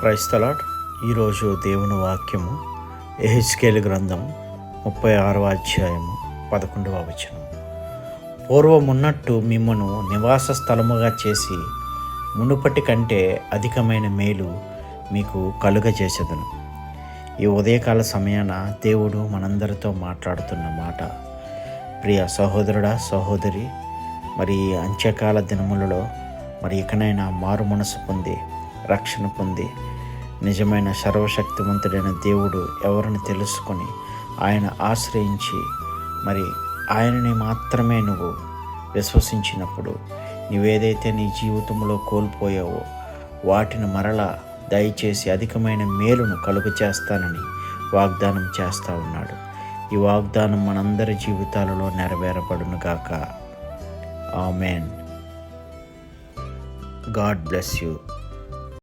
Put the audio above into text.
క్రైస్తలాట్ ఈరోజు దేవుని వాక్యము ఎహెచ్కేల్ గ్రంథం ముప్పై ఆరవ అధ్యాయము పదకొండవ వచనం. పూర్వమున్నట్టు మిమ్మను నివాస స్థలముగా చేసి మునుపటి కంటే అధికమైన మేలు మీకు కలుగజేసేదను. ఈ ఉదయకాల సమయాన దేవుడు మనందరితో మాట్లాడుతున్న మాట ప్రియ సహోదరుడా సహోదరి మరి అంత్యకాల దినములలో మరి ఇకనైనా మారు మనసు పొంది రక్షణ పొంది నిజమైన సర్వశక్తివంతుడైన దేవుడు ఎవరిని తెలుసుకొని ఆయన ఆశ్రయించి మరి ఆయనని మాత్రమే నువ్వు విశ్వసించినప్పుడు నువ్వేదైతే నీ జీవితంలో కోల్పోయావో వాటిని మరలా దయచేసి అధికమైన మేలును కలుగు చేస్తానని వాగ్దానం చేస్తూ ఉన్నాడు. ఈ వాగ్దానం మనందరి జీవితాలలో నెరవేరబడును గాక. ఆమెన్. God bless you.